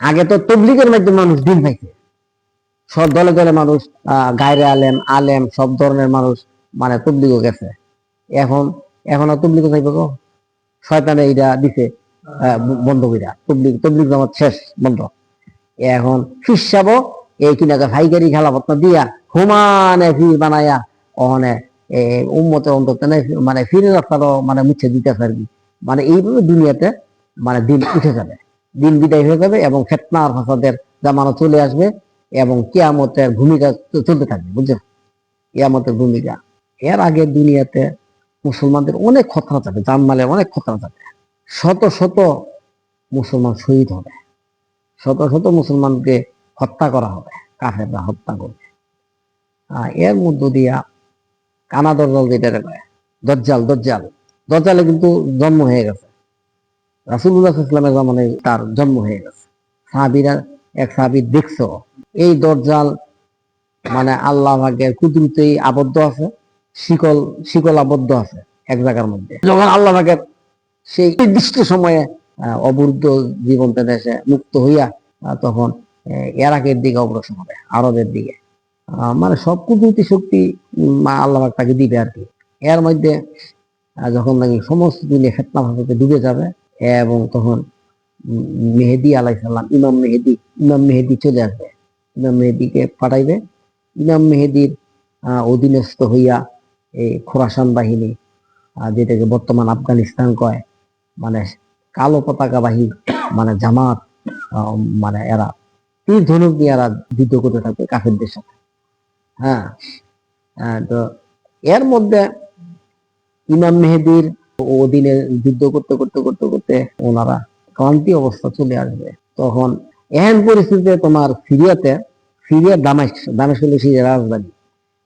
আগে তো তবলিগের মাধ্যমে মানুষ দিন পাইছে সব দলে দলে মানুষ গায়রে আলেম আলেম, সব ধরনের মানুষ মানে তবলিগও গেছে। এখন এখন আর তবলিগও যাইব গো শয়তানে এইটা দিছে বন্ধ কইরা। তবলিগ তবলিগ জামাত শেষ, বন্ধ। এখন ফিসাবো এই কিনাকে ভাইগারি খেলা পত্র দিয়া হুমানে ফির বানায়া ওখানে উম্মতের অন্তত মানে ফিরে রাস্তারও মানে মুছে দিতেছে আর কি। মানে এইভাবে দুনিয়াতে মানে দিন উঠে যাবে। দিন বিদায় হয়ে যাবে এবং ফেতনার ফাসাদের জামানো চলে আসবে এবং কিয়ামতের ভূমিকা চলতে থাকবে বুঝছ কিয়ামতের ভূমিকা। এর আগে দুনিয়াতে মুসলমানদের অনেক খতরা যাবে জানমালে অনেক খতরা যাবে শত শত মুসলমান শহীদ হবে। শত শত মুসলমানকে হত্যা করা হবে, কাফেররা হত্যা করবে। এর মধ্য দিয়া কানা দরজাল যেটা কয় দজ্জাল দজ্জাল। দজ্জালে কিন্তু জন্ম হয়ে গেছে। রাসুল্লাহ ইসলামের জামানে তার জন্ম হয়ে গেছে। সাহাবিরা এক সাহাবি দেখছ, এই দজ্জাল মানে আল্লাহ ভাগের কুদরতেই আবদ্ধ আছে, শিকল শিকল আবদ্ধ আছে এক জায়গার মধ্যে। যখন আল্লাহ ভাগের সেই নির্দিষ্ট সময়ে অবরুদ্ধ জীবন থেকে এসে মুক্ত হইয়া তখন এরাকের দিকে অগ্রসর হবে, আরবের দিকে। মানে সব কুদরতি শক্তি মা আল্লাহ তাকে দিবে আর কি। এর মধ্যে যখন নাকি সমস্ত দিনে ফেতনা ভাষাতে ডুবে যাবে এবং তখন মেহেদি আলাইসাল্লাম ইমাম মেহেদি ইমাম মেহেদি চলে আসবে। ইমাম মেহেদিকে পাঠাইবে। ইমাম মেহেদির অধীনস্থ হইয়া এই খোরাসান বাহিনী যেটাকে বর্তমান আফগানিস্তান কয় মানে কালো পতাকা বাহী মানে জামাত মানে এরা তীর ধনুক দিয়ে এরা যুদ্ধ করতে থাকবে কাফেরদের সাথে। হ্যাঁ তো এর মধ্যে ইমাম মেহেদির অধীনে যুদ্ধ করতে করতে করতে করতে ওনারা ক্লান্তি অবস্থা চলে আসবে। তখন এহেন পরিস্থিতিতে তোমার সিরিয়াতে, সিরিয়া দামেশ দামেশ হলো সিরিয়ার রাজধানী।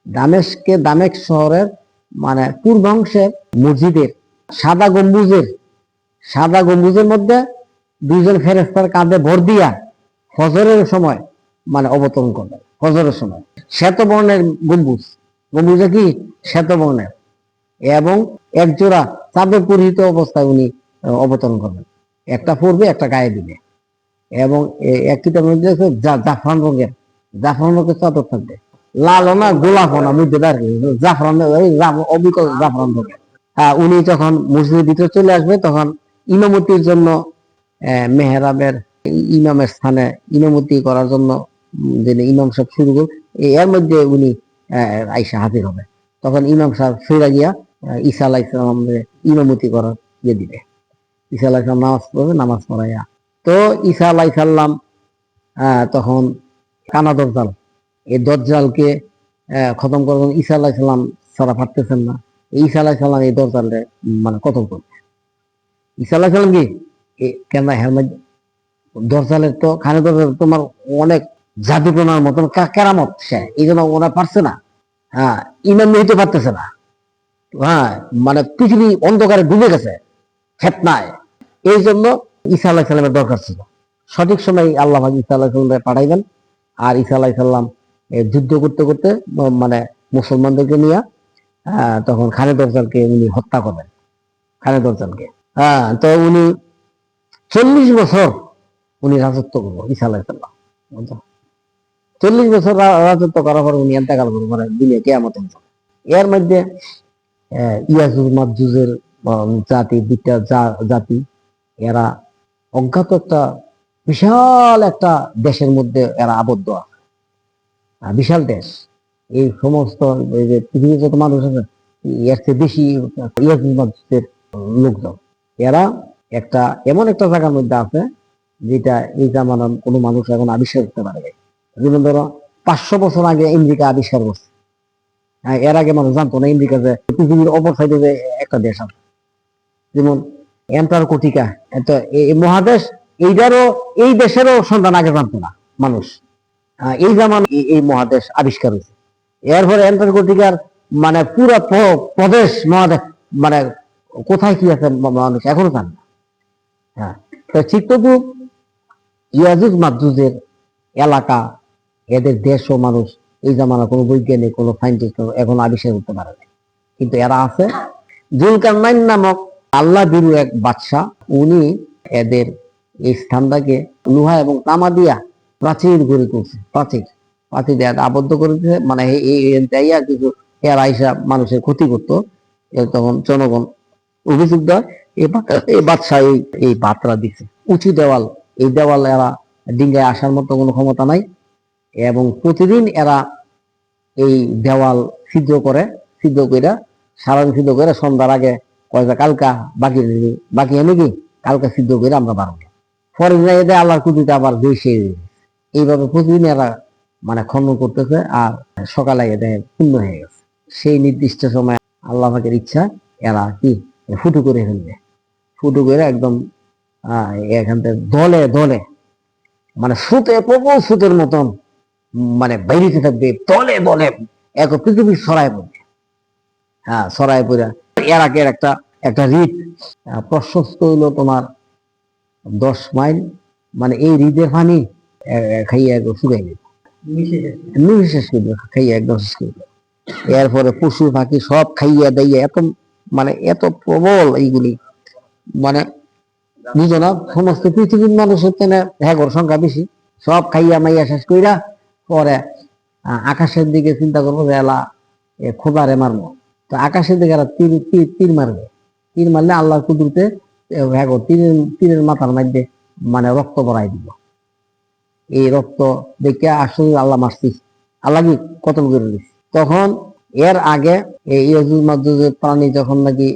দামেশকে দামেশ শহরের মানে পূর্বাংশের মসজিদের সাদা গম্বুজের সাদা গম্বুজের মধ্যে দুইজন ফেরেস্তার কাঁধে ভর দিয়া ফজরের সময় মানে অবতরণ করবে, ফজরের সময়। শ্বেত বর্ণের গম্বুজ। গম্বুজে কি? শ্বেত বর্ণের এবং এক জোড়া চাদর পরিহিত অবস্থায় উনি অবতরণ করবেন। একটা পড়বে একটা গায়ে দিবে এবং এক আছে জাফরান রঙের জাফরান রঙের চাদর থাকবে। লাল না গোলাপ না মধ্যে জাফরান অবিকল জাফরান রঙের আহ, উনি যখন মসজিদের ভিতরে চলে আসবে তখন ইমামতির জন্য মেহরাবের ইমামের স্থানে ইমামতি করার জন্য যিনি ইমাম সাহেব শুরু করবে এর মধ্যে উনি আইসা হাজির হবে। তখন ইমাম সাহেব ফিরে গিয়া ঈসা আলাহ ইসলামের ইমামতি করার ইয়ে দিবে। ঈসা আলাহ ইসলাম নামাজ পড়বে, নামাজ পড়াইয়া। তো ঈসা আলাহ সাল্লাম তখন কানা দরজাল, এই দরজালকে খতম করার জন্য ঈসা আলাহ সাল্লাম সারা পারতেছেন না। ঈসা আলাহ সাল্লাম এই দরজালে মানে খতম করবে? ঈসা আলাহ সাল্লাম কি? কেন হ্যাঁ দরজালের তো, খানে দরজাল তোমার অনেক জাদুটনার মতন কেরামত সে, এই জন্য ওরা পারছে না। হ্যাঁ ইমাম নিতে পারতেছে না। হ্যাঁ মানে পৃথিবী অন্ধকারে ডুবে গেছে ফেতনায় এই জন্য ঈসা আলাহ সাল্লামের দরকার ছিল। সঠিক সময় আল্লাহ ঈসা আলাহ সাল্লাম পাঠাইবেন আর ঈসা আলাহ সাল্লাম যুদ্ধ করতে করতে মানে মুসলমানদেরকে নিয়ে তখন খানে দরজালকে উনি হত্যা করবেন। খানে দরজালকে। হ্যাঁ তো উনি চল্লিশ বছর উনি রাজত্ব করব ঈসা আলাহ সাল্লাম চল্লিশ বছর রাজত্ব করার পর উনি এন্তেকাল করব মানে দিনে কেয়ামত এর মধ্যে ইয়াজুজ মাজুজের জাতি, দুইটা জাতি, এরা অজ্ঞাত একটা বিশাল একটা দেশের মধ্যে এরা আবদ্ধ। আছে বিশাল দেশ। এই সমস্ত যে পৃথিবীর যত মানুষ আছে, এর চেয়ে বেশি ইয়াজুজ মাজুজের লোকজন। এরা একটা, এমন একটা জায়গার মধ্যে আছে, যেটা এই জামানার কোনো মানুষ এখন আবিষ্কার করতে পারে নাই। যেমন ধরো, পাঁচশো বছর আগে আমেরিকা আবিষ্কার করছে। এর আগে মানুষ জানতো না আমেরিকা যে পৃথিবীর অপর সাইডে যে একটা দেশ আছে। যেমন অ্যান্টার্কটিকা তো এই মহাদেশ, এইটারও, এই দেশেরও সন্ধান আগে জানতো না মানুষ। এই জামান এই- মহাদেশ আবিষ্কার হয়েছে। এরপরে অ্যান্টার্কটিকার মানে পুরো প্রদেশ মহাদেশ মানে কোথায় কি আছে মানুষ এখনও জানে না। হ্যাঁ তো ঠিক তবু ইয়াজুজ মাজুজের এলাকা, এদের দেশ ও মানুষ এই জামানা কোনো বৈজ্ঞানিক, কোনো সাইন্টিস্ট এখন আবিষ্কার করতে পারে কিন্তু এরা আছে। জুলকারনাইন নামক আল্লাহ বিরু এক বাদশাহ, উনি এদের এই স্থানটাকে লোহা এবং তামা দিয়া প্রাচীর গড়ে তুলছে। প্রাচীর প্রাচীর আবদ্ধ করেছে মানে এই- কিছু এর আইসা মানুষের ক্ষতি করতো। তখন জনগণ অভিযোগ দেয় এই বাদশাহ এই এই বাতরা দিছে। উঁচু দেওয়াল, এই দেওয়াল এরা ডিঙ্গায় আসার মতো কোনো ক্ষমতা নাই। এবং প্রতিদিন এরা এই দেওয়াল সিদ্ধ করে ছিদ্র করে সারাদিন ছিদ্র করে সন্ধ্যার আগে কয়েকটা কালকা বাকি বাকি এনে কি? কালকা সিদ্ধ করে আমরা বাড়াবো পরে এদের আল্লাহর কুটিতে আবার বেশি এইভাবে প্রতিদিন এরা মানে খনন করতেছে আর সকালে এদের পূর্ণ হয়ে গেছে। সেই নির্দিষ্ট সময় আল্লাহ পাকের ইচ্ছা এরা কি? ফুটু করে ফেলবে। ফুটু করে একদম এখান থেকে দলে দলে মানে সুতে প্রবল সুতের মতন মানে বাইরেতে থাকবে দলে দলে এক পৃথিবীর ছড়ায় পড়বে হ্যাঁ ছড়ায় পড়ে এর আগের একটা একটা রিট প্রশস্ত হইল তোমার দশ মাইল মানে এই হৃদের পানি একদম শুকাই একদম শেষ এরপরে পশু, পাখি সব খাইয়া দাইয়া এত মানে এত প্রবল এইগুলি মানে বুঝো না, সমস্ত পৃথিবীর মানুষের তেনে হ্যাগর সংখ্যা বেশি, সব খাইয়া মাইয়া শেষ কইরা পরে আকাশের দিকে চিন্তা করব যে এলা খোদারে মারবো। তো আকাশের দিকে এরা তীর তীর তীর মারবে। তীর মারলে আল্লাহর কুদরতে হ্যাগো তীরের তীরের মাথার মধ্যে মানে রক্ত বড়াই দিব। এই রক্ত দেখে আসলে আল্লাহ মারছিস। আল্লাহ কি কতল করে দিস? তখন এর আগে এই প্রাণী যখন নাকি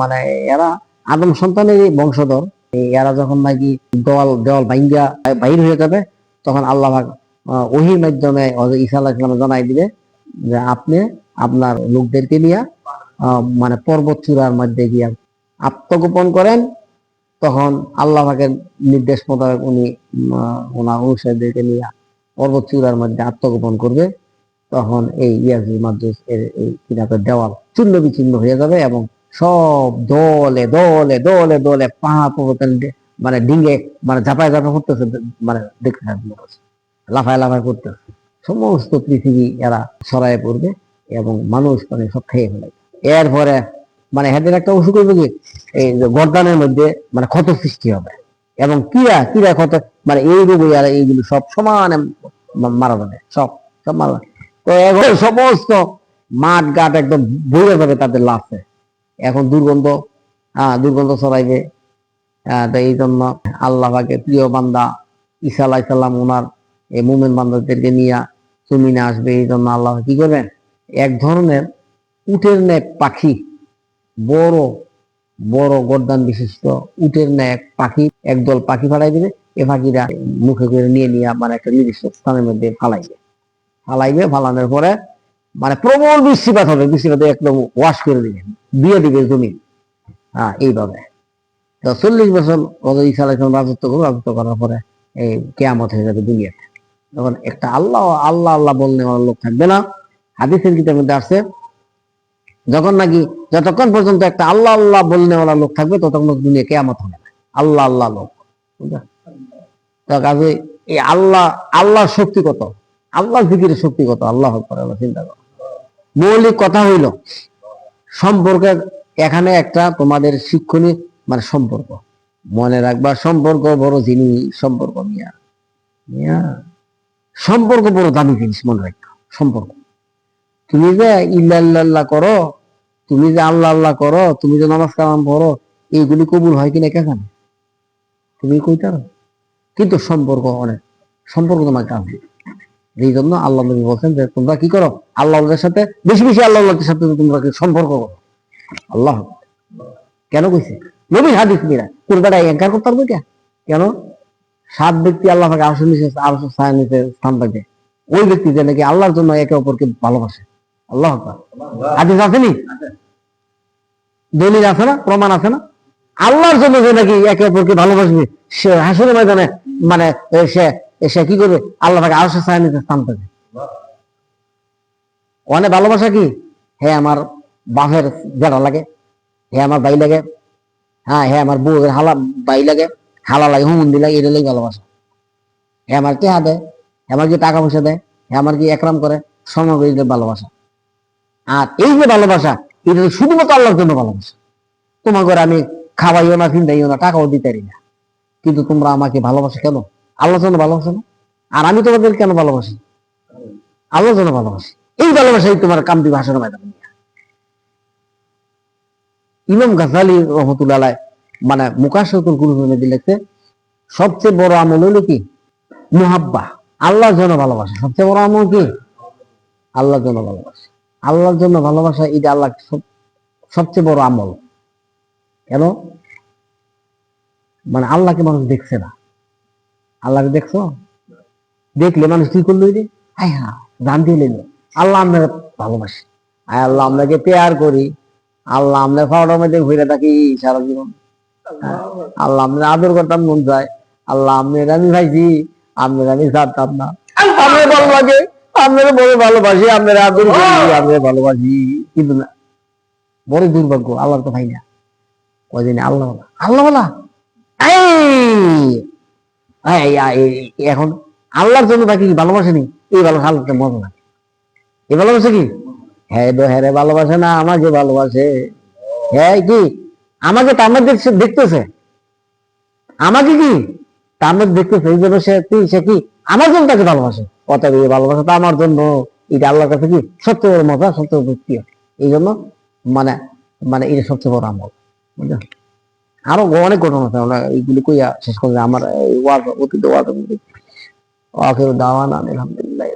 মানে এরা আদম সন্তানের বংশধর এরা যখন নাকি দেওয়াল দেওয়াল ভাঙ্গিয়া বাইর হয়ে যাবে, তখন আল্লাহ ওহির মাধ্যমে ঈসা সালাম জানাই দিবে যে আপনি আপনার লোকদেরকে নিয়ে মানে পর্বত চূড়ার মধ্যে গিয়া আত্মগোপন করেন। তখন আল্লাহ পাকের নির্দেশ মোতাবেক উনি ওনার অনুসারীদেরকে নিয়ে পর্বত চূড়ার মধ্যে আত্মগোপন করবে। তখন এই ইয়াজুজ মাজুজ এর এই কিনাকে দেওয়াল চূর্ণ বিচ্ছিন্ন হয়ে যাবে এবং সব দলে দলে দলে দলে পাহাড় পর্বত মানে ডিঙ্গে মানে ঝাপায় ঝাপায় করতেছে মানে দেখতে থাকবে। লাফায় লাফায় করতেছে সমস্ত পৃথিবী এরা ছড়ায় পড়বে এবং মানুষ মানে সব খেয়ে ফেলে। এরপরে মানে হেদের একটা অসুখ হইবে কি? এই গর্দানের মধ্যে মানে ক্ষত সৃষ্টি হবে। এবং কিরা কিরা ক্ষত? মানে এই রোগে আর এইগুলো সব সমানে মারা যাবে। সব সব মারা। তো এখন সমস্ত মাঠ ঘাট একদম ভরে যাবে তাদের লাভে এখন দুর্গন্ধ হ্যাঁ দুর্গন্ধ ছড়াইবে। তো এই জন্য আল্লাহ প্রিয় বান্দা ঈসা আলাহ সাল্লাম ওনার এই মুমেন বান্দাদেরকে নিয়ে জমিনে আসবে, এই জন্য আল্লাহ কি করবেন? এক ধরনের উটের ন্যায় পাখি, বড় বড় গর্দান বিশিষ্ট উটের ন্যায় এক পাখি, একদল পাখি ফালাই দিবে। এ পাখিরা মুখে করে নিয়ে নিয়ে মানে একটা নির্দিষ্ট স্থানের মধ্যে ফালাইবে। ফালাইবে, ফালানোর পরে মানে প্রবল বৃষ্টিপাত হবে, বৃষ্টিপাতে একদম ওয়াশ করে দিবে, দিয়ে দিবে জমি হ্যাঁ এইভাবে। তো চল্লিশ বছর ঈসা আলাইসলাম রাজত্ব করবে, রাজত্ব করার পরে এই কেয়ামত হয়ে যাবে দুনিয়াতে। তখন একটা আল্লাহ আল্লাহ আল্লাহ বললে আমার লোক থাকবে না। হাদিসের কিতাবের মধ্যে আসছে যখন নাকি যতক্ষণ পর্যন্ত একটা আল্লাহ আল্লাহ বলনেওয়ালা লোক থাকবে, ততক্ষণ দুনিয়া কেয়ামত হবে না। আল্লাহ আল্লাহ লোক? তো কাজে এই আল্লাহ, আল্লাহর শক্তি কত? আল্লাহ জিকিরের শক্তি কত? আল্লাহ আল্লাহ, চিন্তা করো। মৌলিক কথা হইল সম্পর্কে এখানে একটা তোমাদের শিক্ষণীয় মানে সম্পর্ক। মনে রাখবা, সম্পর্ক বড় জিনিস, সম্পর্ক মিয়া। মিয়া। সম্পর্ক বড় দামি জিনিস, মনে রাখবা সম্পর্ক। তুমি যে ইল্লাল্লাহ করো, তুমি যে আল্লাহ আল্লাহ করো, তুমি যে নামাজ কালাম পড়ো, এইগুলি কবুল হয় কিনা কেখানে তুমি কইতার কিন্তু সম্পর্ক অনেক, সম্পর্ক তোমার কাজ এই জন্য আল্লাহ নবী বলছেন যে, তোমরা কি করো? আল্লাহ সাথে, বেশি বেশি আল্লাহ সাথে তোমরা কি সম্পর্ক করো? আল্লাহ। কেন কইছে? নবীর হাদিস মিরা কোনটা এঙ্কার করতে পারবে কে? কেন? সাত ব্যক্তি আল্লাহ পাকে আসল নিচে, আরশ ছায়া নিচে স্থান পাবে ওই ব্যক্তি যে নাকি আল্লাহর জন্য একে অপরকে ভালোবাসে। আল্লাহ। হাদিস আছে নি দলিল আছে না? প্রমাণ আছে না? আল্লাহর জন্য যে নাকি একে অপরকে ভালোবাসবে, সে হাসির ময়দানে মানে সে সে কি করবে? আল্লাহ পাকে আরশ ছায়া নিচে স্থান পাবে অনেক ভালোবাসা কি? হ্যাঁ আমার বাপের জেঠা লাগে হ্যাঁ আমার বাই লাগে হ্যাঁ হ্যাঁ আমার বউয়ের হালা বাই লাগে হালা লাগে হুমন্দি লাগে এটা লাগে ভালোবাসা। হ্যাঁ আমার টেহা দেয় হ্যাঁ আমার কি টাকা পয়সা দেয় হ্যাঁ আমার কি একরাম করে সমবেত ভালোবাসা। আর এই যে ভালোবাসা, এটা তো শুধুমাত্র আল্লাহর জন্য ভালোবাসা। তোমার ঘরে আমি খাওয়াইও না চিন্তাইও না, টাকাও দিতে না। কিন্তু তোমরা আমাকে ভালোবাসো কেন? আল্লাহ জন্য ভালোবাসো না? আর আমি তোমাদের কেন ভালোবাসি? আল্লাহ জন্য ভালোবাসি। এই ভালোবাসাই তোমার কামটি ভাষণের মাধ্যমে। ইমাম গাজালি রহমতুল্লাহ মানে মুকাশতুল কুলুবে লিখছে সবচেয়ে বড় আমল হলো কি? মুহাব্বা আল্লাহর জন্য ভালোবাসা। সবচেয়ে বড় আমল কি? আল্লাহর জন্য ভালোবাসা। আল্লাহর জন্য ভালোবাসা, এটা আল্লাহ সবচেয়ে বড় আমল। কেন? মানে আল্লাহকে মানুষ দেখছে না। আল্লাহকে দেখছ? দেখলে মানুষ কি করল রে আয় হ্যাঁ জান দিয়ে আল্লাহ আমরা ভালোবাসি। আয় আল্লাহ আপনাকে পেয়ার করি, আল্লাহ আমরা ফাওয়ার মধ্যে ঘুরে থাকি সারা জীবন। আল্লাহ। আমরা আদর করতাম মন যায়। আল্লাহ আপনার আমি ভাইছি আপনার আমি জানতাম না আপনার ভালো লাগে আপনার বড় ভালোবাসি আপনার আদর করি আপনার ভালোবাসি। কিন্তু না বড় দুর্ভাগ্য আল্লাহর তো ভাই না কদিন আল্লাহ আল্লাহ এখন আল্লাহর জন্য তাকে কি ভালোবাসে নি? এই ভালোবাসা আল্লাহকে মজা লাগে এই ভালোবাসে কি? হ্যাঁ হ্যাঁ রে, ভালোবাসে না আমাকে ভালোবাসে। হ্যাঁ কি? আমাকে তার মধ্যে দেখছে দেখতেছে। আমাকে কি? তার দেখতেছে, এই জন্য সে কি সে কি আমার জন্য তাকে ভালোবাসে? অতএব এই ভালোবাসা তো আমার জন্য। এটা আল্লাহর কাছে কি? সবচেয়ে বড় মজা, সবচেয়ে বড় প্রিয় এই জন্য মানে মানে এটা সবচেয়ে বড় আমল। বুঝলেন আরও অনেক ঘটনা আছে, আমরা এইগুলি কইয়া শেষ করে আমার ওয়াজ অতীত ওয়াজ আখির দাওয়ানা আলহামদুলিল্লাহ।